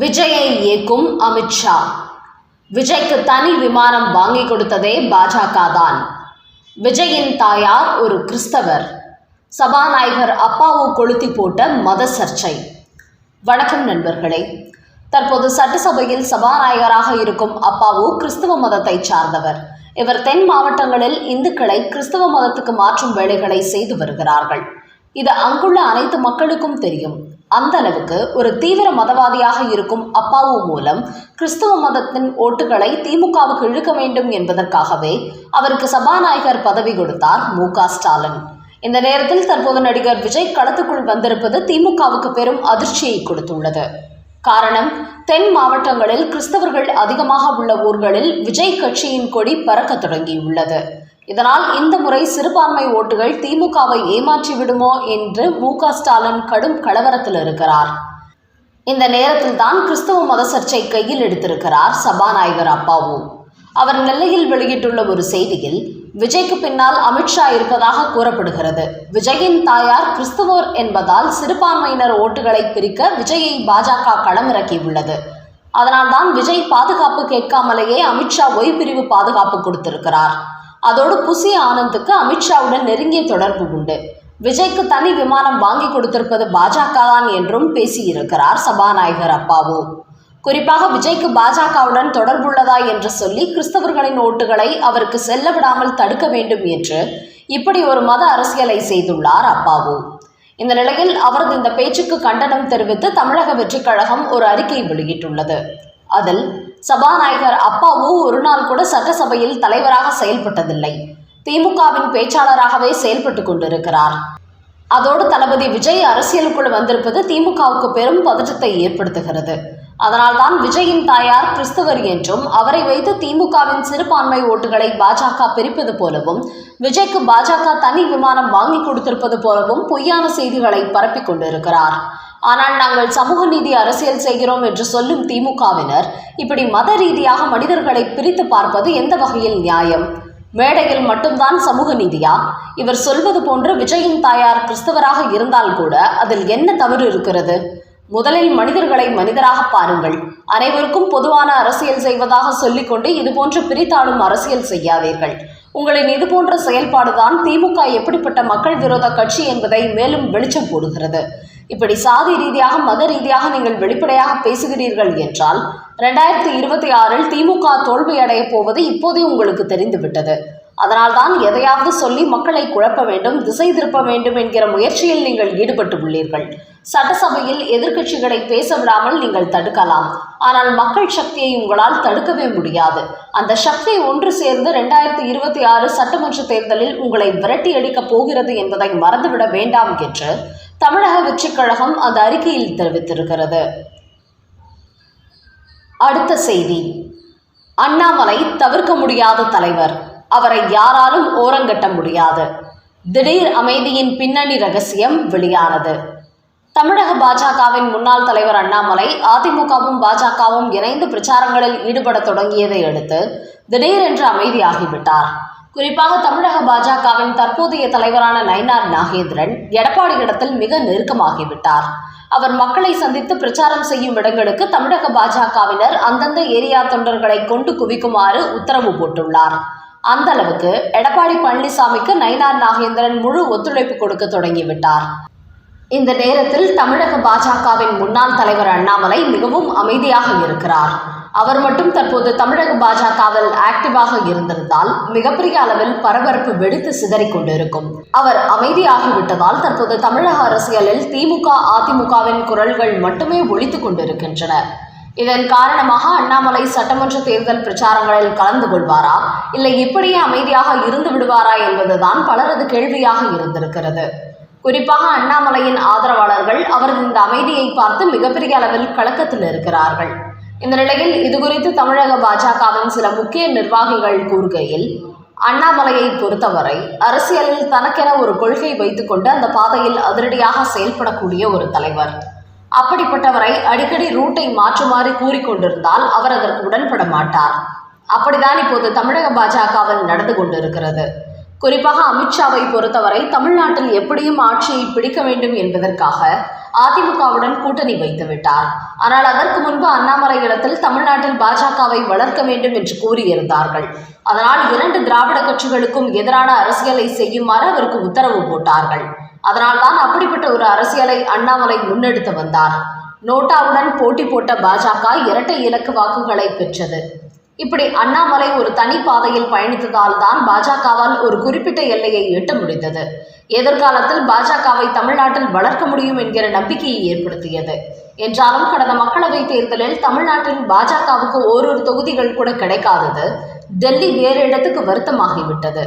விஜயை இயக்கும் அமித்ஷா விஜய்க்கு தனி விமானம் வாங்கி கொடுத்ததே பாஜக தான். விஜயின் தாயார் ஒரு கிறிஸ்தவர். சபாநாயகர் அப்பாவு கொளுத்தி போட்ட மத சர்ச்சை. வணக்கம் நண்பர்களே. தற்போது சட்டசபையில் சபாநாயகராக இருக்கும் அப்பாவு கிறிஸ்தவ மதத்தை சார்ந்தவர். இவர் தென் மாவட்டங்களில் இந்துக்களை கிறிஸ்தவ மதத்துக்கு மாற்றும் வேலைகளை செய்து வருகிறார்கள். இது அங்குள்ள அனைத்து மக்களுக்கும் தெரியும். அந்த அளவுக்கு ஒரு தீவிர மதவாதியாக இருக்கும் அப்பாவு மூலம் கிறிஸ்தவ மதத்தின் ஓட்டுகளை திமுகவுக்கு இழுக்க வேண்டும் என்பதற்காகவே அவருக்கு சபாநாயகர் பதவி கொடுத்தார் மு ஸ்டாலின். இந்த நேரத்தில் தற்போது நடிகர் விஜய் களத்துக்குள் வந்திருப்பது திமுகவுக்கு பெரும் அதிர்ச்சியை கொடுத்துள்ளது. காரணம் தென் மாவட்டங்களில் கிறிஸ்தவர்கள் அதிகமாக உள்ள ஊர்களில் விஜய் கட்சியின் கொடி பறக்க தொடங்கியுள்ளது. இதனால் இந்த முறை சிறுபான்மை ஓட்டுகள் திமுகவை ஏமாற்றி விடுமோ என்று மு ஸ்டாலின் கடும் கலவரத்தில் இருக்கிறார். இந்த நேரத்தில் தான் கிறிஸ்தவ மத சர்ச்சை கையில் எடுத்திருக்கிறார் சபாநாயகர் அப்பாவு. அவர் நெல்லையில் வெளியிட்டுள்ள ஒரு செய்தியில் விஜய்க்கு பின்னால் அமித்ஷா இருப்பதாக கூறப்படுகிறது. விஜயின் தாயார் கிறிஸ்துவர் என்பதால் சிறுபான்மையினர் ஓட்டுகளை பிரிக்க விஜயை பாஜக களமிறக்கியுள்ளது. அதனால்தான் விஜய் பாதுகாப்பு கேட்காமலேயே அமித்ஷா ஒய் பிரிவு பாதுகாப்பு கொடுத்திருக்கிறார். அதோடு புசி ஆனந்துக்கு அமித்ஷாவுடன் நெருங்கிய தொடர்பு உண்டு. விஜய்க்கு தனி விமானம் வாங்கி கொடுத்திருப்பது பாஜக தான் என்றும் பேசியிருக்கிறார் சபாநாயகர் அப்பாவு. குறிப்பாக விஜய்க்கு பாஜகவுடன் தொடர்புள்ளதா என்று சொல்லி கிறிஸ்தவர்களின் ஓட்டுகளை அவருக்கு செல்ல விடாமல் தடுக்க வேண்டும் என்று இப்படி ஒரு மத அரசியலை செய்துள்ளார் அப்பாவு. இந்த நிலையில் அவரது இந்த பேச்சுக்கு கண்டனம் தெரிவித்து தமிழக வெற்றிக் கழகம் ஒரு அறிக்கை வெளியிட்டுள்ளது. அதில் சபாநாயகர் அப்பாவு ஒரு நாள் கூட சட்டசபையில் தலைவராக செயல்பட்டதில்லை. திமுகவின் பேச்சாளராகவே செயல்பட்டு கொண்டிருக்கிறார். அதோடு தளபதி விஜய் அரசியலுக்குள் வந்திருப்பது திமுகவுக்கு பெரும் பதற்றத்தை ஏற்படுத்துகிறது. அதனால்தான் விஜயின் தாயார் கிறிஸ்தவர் என்றும் அவரை வைத்து திமுகவின் சிறுபான்மை ஓட்டுகளை பாஜக பிரிப்பது போலவும் விஜய்க்கு பாஜக தனி விமானம் வாங்கி கொடுத்திருப்பது போலவும் பொய்யான செய்திகளை பரப்பிக் கொண்டிருக்கிறார். ஆனால் நாங்கள் சமூக நீதி அரசியல் செய்கிறோம் என்று சொல்லும் திமுகவினர் இப்படி மத ரீதியாக மனிதர்களை பிரித்து பார்ப்பது எந்த வகையில் நியாயம்? மேடையில் மட்டும்தான் சமூக நீதியா? இவர் சொல்வது போன்று விஜயின் தாயார் கிறிஸ்தவராக இருந்தால் கூட அதில் என்ன தவறு இருக்கிறது? முதலில் மனிதர்களை மனிதராக பாருங்கள். அனைவருக்கும் பொதுவான அரசியல் செய்வதாக சொல்லிக்கொண்டு இதுபோன்று பிரித்தாளும் அரசியல் செய்யாதீர்கள். உங்களின் இதுபோன்ற செயல்பாடுதான் திமுக எப்படிப்பட்ட மக்கள் விரோத கட்சி என்பதை மேலும் வெளிச்சம் போடுகிறது. இப்படி சாதி ரீதியாக மத ரீதியாக நீங்கள் வெளிப்படையாக பேசுகிறீர்கள் என்றால் ரெண்டாயிரத்தி இருபத்தி ஆறில் திமுக தோல்வியடைய போவது இப்போதே உங்களுக்கு தெரிந்துவிட்டது. அதனால்தான் எதையாவது சொல்லி மக்களை குழப்ப வேண்டும் திசை திருப்ப வேண்டும் என்கிற முயற்சியில் நீங்கள் ஈடுபட்டு உள்ளீர்கள் சட்டசபையில் எதிர்க்கட்சிகளை பேச விடாமல் நீங்கள் தடுக்கலாம். ஆனால் மக்கள் சக்தியை உங்களால் தடுக்கவே முடியாது. அந்த சக்தி ஒன்று சேர்ந்து ரெண்டாயிரத்தி இருபத்தி ஆறு சட்டமன்ற தேர்தலில் உங்களை விரட்டி அடிக்கப் போகிறது என்பதை மறந்துவிட வேண்டாம் என்று தமிழக வெற்றிக் கழகம் அந்த அறிக்கையில் தெரிவித்திருக்கிறது. அடுத்த செய்தி. அண்ணாமலை தவிர்க்க முடியாத தலைவர். அவரை யாராலும் ஓரங்கட்ட முடியாது. திடீர் அமைதியின் பின்னணி ரகசியம் வெளியானது. தமிழக பாஜகவின் முன்னாள் தலைவர் அண்ணாமலை அதிமுகவும் பாஜகவும் இணைந்து பிரச்சாரங்களில் ஈடுபட தொடங்கியதை அடுத்து திடீரென்று அமைதியாகிவிட்டார். குறிப்பாக தமிழக பாஜகவின் தற்போதைய தலைவரான நயனார் நாகேந்திரன் எடப்பாடியிடத்தில் மிக நெருக்கமாகிவிட்டார். அவர் மக்களை சந்தித்து பிரச்சாரம் செய்யும் இடங்களுக்கு தமிழக பாஜகவினர் அந்தந்த ஏரியா தொண்டர்களை கொண்டு குவிக்குமாறு உத்தரவு போட்டுள்ளார். அந்த அளவுக்கு எடப்பாடி பழனிசாமிக்கு நயினார் நாகேந்திரன் முழு ஒத்துழைப்பு கொடுக்க தொடங்கிவிட்டார். இந்த நேரத்தில் தமிழக பாஜகவின் முன்னாள் தலைவர் அண்ணாமலை மிகவும் அமைதியாக இருக்கிறார். அவர் மட்டும் தற்போது தமிழக பாஜகவில் ஆக்டிவாக இருந்திருந்தால் மிகப்பெரிய அளவில் பரபரப்பு வெடித்து சிதறிக் கொண்டிருக்கும் அவர் அமைதியாகிவிட்டதால் தற்போது தமிழக அரசியலில் திமுக அதிமுகவின் குரல்கள் மட்டுமே ஒழித்துக் கொண்டிருக்கின்றன. இதன் காரணமாக அண்ணாமலை சட்டமன்ற தேர்தல் பிரச்சாரங்களில் கலந்து கொள்வாரா? இல்லை இப்படியே அமைதியாக இருந்து விடுவாரா என்பதுதான் பலரது கேள்வியாக இருந்திருக்கிறது. குறிப்பாக அண்ணாமலையின் ஆதரவாளர்கள் அவரது இந்த அமைதியை பார்த்து மிகப்பெரிய அளவில் கலக்கத்தில் இருக்கிறார்கள். இந்த நிலையில் இதுகுறித்து தமிழக பாஜகவின் சில முக்கிய நிர்வாகிகள் கூறுகையில் அண்ணாமலையை பொறுத்தவரை அரசியலில் தனக்கென ஒரு கொள்கை வைத்துக்கொண்டு அந்த பாதையில் அதிரடியாக செயல்படக்கூடிய ஒரு தலைவர். அப்படிப்பட்டவரை அடிக்கடி ரூட்டை மாற்றுமாறு கூறிக்கொண்டிருந்தால் அவர் அதற்கு உடன்பட மாட்டார். அப்படிதான் இப்போது தமிழக பாஜகவில் நடந்து கொண்டிருக்கிறது. குறிப்பாக அமித்ஷாவை பொறுத்தவரை தமிழ்நாட்டில் எப்படியும் ஆட்சியை பிடிக்க வேண்டும் என்பதற்காக அதிமுகவுடன் கூட்டணி வைத்து விட்டார் ஆனால் அதற்கு முன்பு அண்ணாமலை இடத்தில் தமிழ்நாட்டில் பாஜகவை வளர்க்க வேண்டும் என்று கூறியிருந்தார்கள். அதனால் இரண்டு திராவிட கட்சிகளுக்கும் எதிரான அரசியலை செய்யுமாறு அவருக்கு உத்தரவு போட்டார்கள். அதனால்தான் அப்படிப்பட்ட ஒரு அரசியலை அண்ணாமலை முன்னெடுத்து வந்தார். நோட்டாவுடன் போட்டி போட்ட பாஜக இரட்டை இலக்கு வாக்குகளை பெற்றது. இப்படி அண்ணாமலை ஒரு தனி பாதையில் பயணித்ததால் தான் பாஜகவால் ஒரு குறிப்பிட்ட எல்லையை எட்ட முடிந்தது. எதிர்காலத்தில் பாஜகவை தமிழ்நாட்டில் வளர்க்க முடியும் என்கிற நம்பிக்கையை ஏற்படுத்தியது. என்றாலும் கடந்த மக்களவைத் தேர்தலில் தமிழ்நாட்டில் பாஜகவுக்கு ஓரிரு தொகுதிகள் கூட கிடைக்காதது டெல்லி வேறு இடத்துக்கு வருத்தமாகிவிட்டது.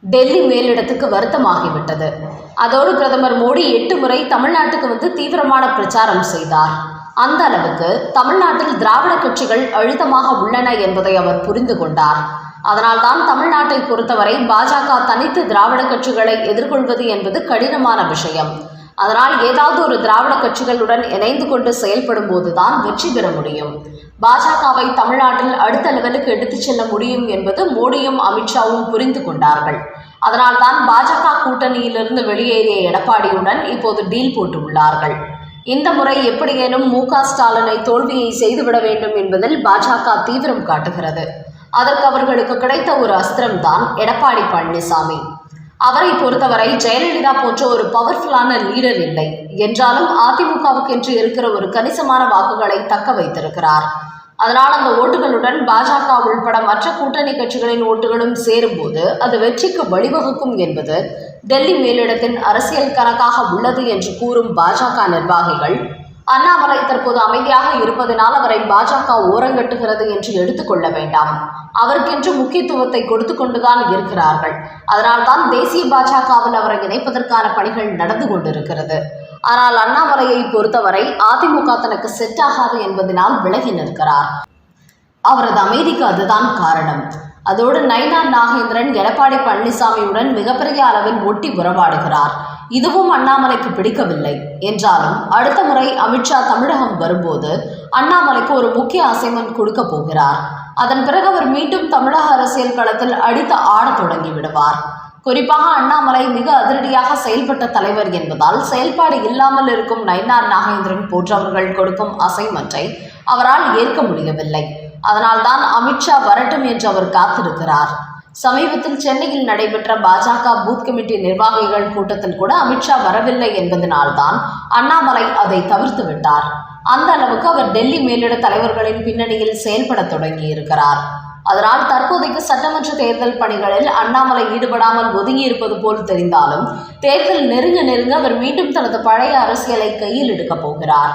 டெல்லி மேலிடத்துக்கு வருத்தமாகிவிட்டது. அதோடு பிரதமர் மோடி எட்டு முறை தமிழ்நாட்டுக்கு வந்து தீவிரமான பிரச்சாரம் செய்தார். அந்த அளவுக்கு தமிழ்நாட்டில் திராவிட கட்சிகள் அழுத்தமாக உள்ளன என்பதை அவர் புரிந்து கொண்டார். அதனால்தான் தமிழ்நாட்டை பொறுத்தவரை பாஜக தனித்து திராவிட கட்சிகளை எதிர்கொள்வது என்பது கடினமான விஷயம். அதனால் ஏதாவது ஒரு திராவிட கட்சிகளுடன் இணைந்து கொண்டு செயல்படும் போதுதான் வெற்றி பெற முடியும். பாஜகவை தமிழ்நாட்டில் அடுத்த லெவலுக்கு எடுத்துச் செல்ல முடியும் என்பது மோடியும் அமித்ஷாவும் புரிந்து கொண்டார்கள். அதனால்தான் பாஜக கூட்டணியிலிருந்து வெளியேறிய எடப்பாடியுடன் இப்போது டீல் போட்டு உள்ளார்கள் இந்த முறை எப்படியேனும் மு க ஸ்டாலினை தோல்வியை செய்துவிட வேண்டும் என்பதில் பாஜக தீவிரம் காட்டுகிறது. அதற்கு அவர்களுக்கு கிடைத்த ஒரு அஸ்திரம்தான் எடப்பாடி பழனிசாமி. அவரை பொறுத்தவரை ஜெயலலிதா போன்ற ஒரு பவர்ஃபுல்லான லீடர் இல்லை. என்றாலும் அதிமுகவுக்கு என்று இருக்கிற ஒரு கணிசமான வாக்குகளை தக்க வைத்திருக்கிறார். அதனால் அந்த ஓட்டுகளுடன் பாஜக உள்பட மற்ற கூட்டணி கட்சிகளின் ஓட்டுகளும் சேரும்போது அது வெற்றிக்கு வழிவகுக்கும் என்பது டெல்லி மேலிடத்தின் அரசியல் கணக்காக உள்ளது என்று கூறும் பாஜக நிர்வாகிகள் அண்ணாமலை தற்போது அமைதியாக இருப்பதனால் அவரை பாஜக ஓரங்கட்டுகிறது என்று எடுத்துக்கொள்ள வேண்டாம். அவருக்கென்று முக்கியத்துவத்தை கொடுத்து கொண்டுதான் இருக்கிறார்கள். அதனால்தான் தேசிய பாஜகவில் அவரை இணைப்பதற்கான பணிகள் நடந்து கொண்டிருக்கிறது. ஆனால் அண்ணாமலையை பொறுத்தவரை அதிமுக தனக்கு செட் ஆகாது என்பதனால் விலகி நிற்கிறார். அவரது அமைதிக்கு அதுதான் காரணம். அதோடு நயினார் நாகேந்திரன் எடப்பாடி பழனிசாமியுடன் மிகப்பெரிய அளவில் ஒட்டி உறவாடுகிறார். இதுவும் அண்ணாமலைக்கு பிடிக்கவில்லை. என்றாலும் அடுத்த முறை அமித்ஷா தமிழகம் வரும்போது அண்ணாமலைக்கு ஒரு முக்கிய அசைன்மெண்ட் கொடுக்க போகிறார். அதன் பிறகு அவர் மீண்டும் தமிழக அரசியல் களத்தில் அடித்து ஆடத் தொடங்கி விடுவார். குறிப்பாக அண்ணாமலை மிக அதிரடியாக செயல்பட்ட தலைவர் என்பதால் செயல்பாடு இல்லாமல் இருக்கும் நயினார் நாகேந்திரன் போன்றவர்கள் கொடுக்கும் அசைன்மெண்ட்டை அவரால் ஏற்க முடியவில்லை. அதனால்தான் அமித்ஷா வரட்டும் என்று அவர் காத்திருக்கிறார். சமீபத்தில் சென்னையில் நடைபெற்ற பாஜக பூத் கமிட்டி நிர்வாகிகள் கூட்டத்தில் கூட அமித்ஷா வரவில்லை என்பதனால்தான் அண்ணாமலை அதை தவிர்த்து விட்டார். அந்த அளவுக்கு அவர் டெல்லி மேலிட தலைவர்களின் பின்னணியில் செயல்பட தொடங்கி இருக்கிறார் அதனால் தற்போதைக்கு சட்டமன்ற தேர்தல் பணிகளில் அண்ணாமலை ஈடுபடாமல் ஒதுங்கி இருப்பது போல் தெரிந்தாலும் தேர்தல் நெருங்க நெருங்க அவர் மீண்டும் தனது பழைய அரசியலை கையில் எடுக்கப் போகிறார்.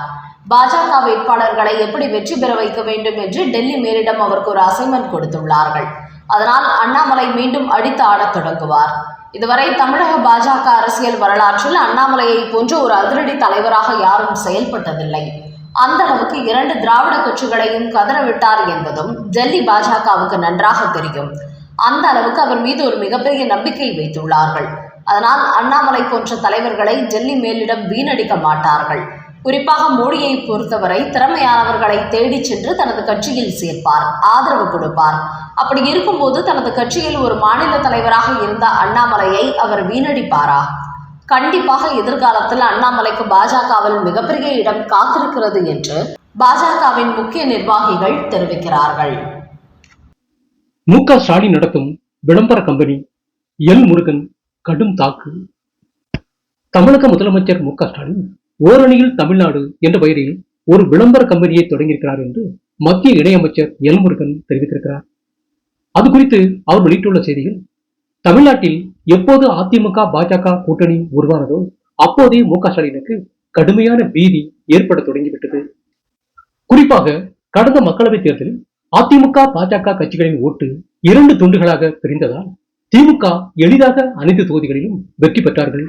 பாஜக வேட்பாளர்களை எப்படி வெற்றி பெற வைக்க வேண்டும் என்று டெல்லி மேலிடம் அவருக்கு ஒரு அசைன்மெண்ட் கொடுத்துள்ளார்கள். அதனால் அண்ணாமலை மீண்டும் அடித்து ஆடத் தொடங்குவார். இதுவரை தமிழக பாஜக அரசியல் வரலாற்றில் அண்ணாமலையை போன்ற ஒரு அதிரடி தலைவராக யாரும் செயல்பட்டதில்லை. அந்த அளவுக்கு இரண்டு திராவிட கட்சிகளையும் கதறவிட்டார் என்பதும் டெல்லி பாஜகவுக்கு நன்றாக தெரியும். அந்த அளவுக்கு அவர் மீது ஒரு மிகப்பெரிய நம்பிக்கை வைத்துள்ளார்கள். அதனால் அண்ணாமலை போன்ற தலைவர்களை டெல்லி மேலிடம் வீணடிக்க மாட்டார்கள். குறிப்பாக மோடியை பொறுத்தவரை திறமையானவர்களை தேடி சென்று தனது கட்சியில் சேர்ப்பார் ஆதரவு கொடுப்பார். அப்படி இருக்கும்போது தனது கட்சியில் ஒரு மாநில தலைவராக இருந்த அண்ணாமலையை அவர் வீணடிப்பாரா? கண்டிப்பாக எதிர்காலத்தில் அண்ணாமலைக்கு பாஜகவில் மிகப்பெரிய இடம் காத்திருக்கிறது என்று பாஜகவின் முக்கிய நிர்வாகிகள் தெரிவிக்கிறார்கள். மு க ஸ்டாலின் நடத்தும் விளம்பர கம்பெனி எல் முருகன் கடும் தாக்கு. தமிழக முதலமைச்சர் மு க ஸ்டாலின் ஓரணியில் தமிழ்நாடு என்ற பெயரில் ஒரு விளம்பர கம்பெனியை தொடங்கியிருக்கிறார் என்று மத்திய இணையமைச்சர் எல் முருகன் தெரிவித்திருக்கிறார். அது குறித்து அவர் வெளியிட்டுள்ள செய்தியில் தமிழ்நாட்டில் எப்போது அதிமுக பாஜக கூட்டணி உருவானதோ அப்போதே மு க ஸ்டாலினுக்கு கடுமையான பீதி ஏற்பட தொடங்கிவிட்டது. குறிப்பாக கடந்த மக்களவைத் தேர்தலில் அதிமுக பாஜக கட்சிகளின் ஓட்டு இரண்டு துண்டுகளாக பிரிந்ததால் திமுக எளிதாக அனைத்து தொகுதிகளிலும் வெற்றி பெற்றார்கள்.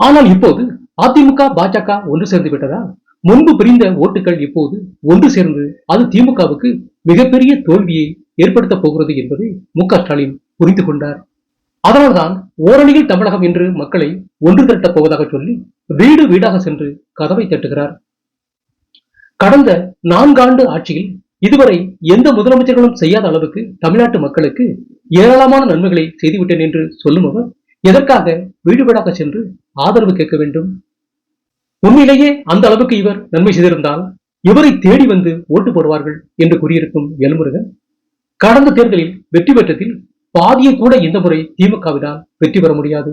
ஆனால் இப்போது அதிமுக பாஜக ஒன்று சேர்ந்து விட்டதால் முன்பு பிரிந்த ஓட்டுகள் இப்போது ஒன்று சேர்ந்து அது திமுகவுக்கு மிகப்பெரிய தோல்வியை ஏற்படுத்தப் போகிறது என்பதை மு க ஸ்டாலின் புரிந்து கொண்டார். அதனால்தான் ஓரணியில் தமிழகம் என்று மக்களை ஒன்று திரட்டப் போவதாக சொல்லி வீடு வீடாக சென்று கதவை தட்டுகிறார். கடந்த நான்காண்டு ஆட்சியில் இதுவரை எந்த முதலமைச்சர்களும் செய்யாத அளவுக்கு தமிழ்நாட்டு மக்களுக்கு ஏராளமான நன்மைகளை செய்துவிட்டேன் என்று சொல்லும் அவர் எதற்காக வீடு வீடாக சென்று ஆதரவு கேட்க வேண்டும்? உண்மையிலேயே அந்த அளவுக்கு இவர் நன்மை செய்திருந்தால் இவரை தேடி வந்து ஓட்டு போடுவார்கள் என்று கூறியிருக்கும் எல்முருகன் கடந்த தேர்தலில் வெற்றி பெற்றதில் பாதியை கூட இந்த முறை திமுகவினால் வெற்றி பெற முடியாது?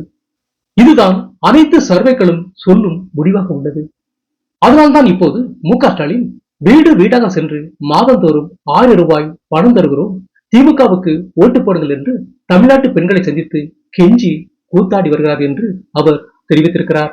இதுதான் அனைத்து சர்வேக்களும் சொல்லும் முடிவாக உள்ளது. அதனால்தான் இப்போது மு க ஸ்டாலின் வீடு வீடாக சென்று மாதந்தோறும் ஆயிரம் ரூபாய் பணம் தருகிறோம். திமுகவுக்கு ஓட்டு போடுங்கள் என்று தமிழ்நாட்டு பெண்களை சந்தித்து கெஞ்சி கூத்தாடி வருகிறார் என்று அவர் தெரிவித்திருக்கிறார்.